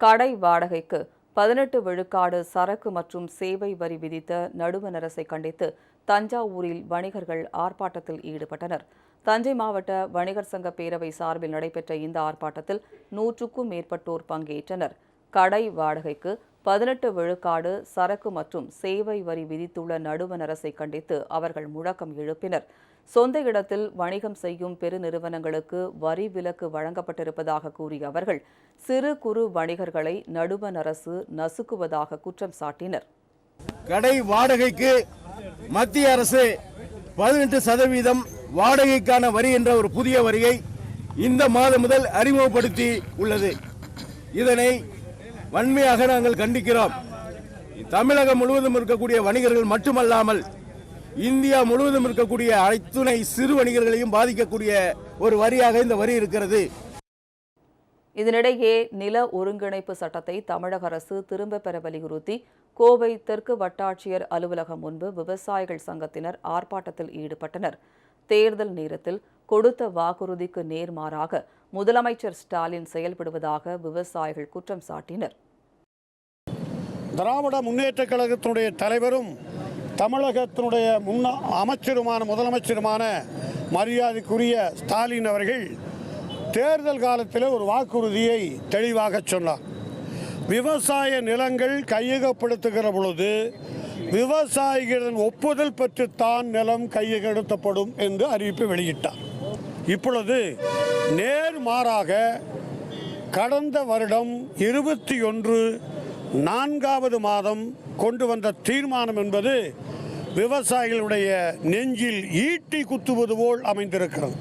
கடை வாடகைக்கு பதினெட்டு விழுக்காடு சரக்கு மற்றும் சேவை வரி விதித்த நடுவண் அரசை கண்டித்து தஞ்சாவூரில் வணிகர்கள் ஆர்ப்பாட்டத்தில் ஈடுபட்டனர். தஞ்சை மாவட்ட வணிகர் சங்க பேரவை சார்பில் நடைபெற்ற இந்த ஆர்ப்பாட்டத்தில் நூற்றுக்கும் மேற்பட்டோர் பங்கேற்றனர். கடை வாடகைக்கு பதினெட்டு விழுக்காடு சரக்கு மற்றும் சேவை வரி விதித்துள்ள நடுவண் அரசை கண்டித்து அவர்கள் முழக்கம் எழுப்பினர். சொந்த இடத்தில் வணிகம் செய்யும் பெருநிறுவனங்களுக்கு வரி விலக்கு வழங்கப்பட்டிருப்பதாக கூறிய அவர்கள் சிறு குறு வணிகர்களை நடுவண் அரசு நசுக்குவதாக குற்றம் சாட்டினர். கடை வாடகைக்கு மத்திய அரசு பதினெட்டு சதவீதம் வாடகைக்கான வரி என்ற ஒரு புதிய வரியை இந்த மாதம் முதல் அறிமுகப்படுத்தி உள்ளது. இதனை வன்மையாக நாங்கள் கண்டிக்கிறோம். தமிழகம் முழுவதும் இருக்கக்கூடிய வணிகர்கள் மட்டுமல்லாமல் இந்தியா முழுவதும் இருக்கக்கூடிய அத்துணை சிறு வணிகர்களையும் பாதிக்கக்கூடிய ஒரு வரியாக இந்த வரி இருக்கிறது. இதனிடையே நில ஒருங்கிணைப்பு சட்டத்தை தமிழக அரசு திரும்பப் பெற வலியுறுத்தி கோவை தெற்கு வட்டாட்சியர் அலுவலகம் முன்பு விவசாயிகள் சங்கத்தினர் ஆர்ப்பாட்டத்தில் ஈடுபட்டனர். தேர்தல் நேரத்தில் கொடுத்த வாக்குறுதிக்கு நேர்மாறாக முதலமைச்சர் ஸ்டாலின் செயல்படுவதாக விவசாயிகள் குற்றம் சாட்டினர். திராவிட முன்னேற்றக் கழகத்தினுடைய தலைவரும் தமிழகத்தினுடைய முன்ன அமைச்சருமான முதலமைச்சருமான மரியாதைக்குரிய ஸ்டாலின் அவர்கள் தேர்தல் காலத்தில் ஒரு வாக்குறுதியை தெளிவாக சொன்னார். விவசாய நிலங்கள் கையகப்படுத்துகிற பொழுது விவசாயிகளின் ஒப்புதல் பெற்றுத்தான் நிலம் கையகப்படுத்தப்படும் என்று அறிவிப்பு வெளியிட்டார். இப்பொழுது நேர் மாறாக கடந்த வருடம் இருபத்தி ஒன்று நான்காவது மாதம் கொண்டு வந்த தீர்மானம் என்பது விவசாயிகளுடைய நெஞ்சில் ஈட்டி குத்துவது போல் அமைந்திருக்கிறது.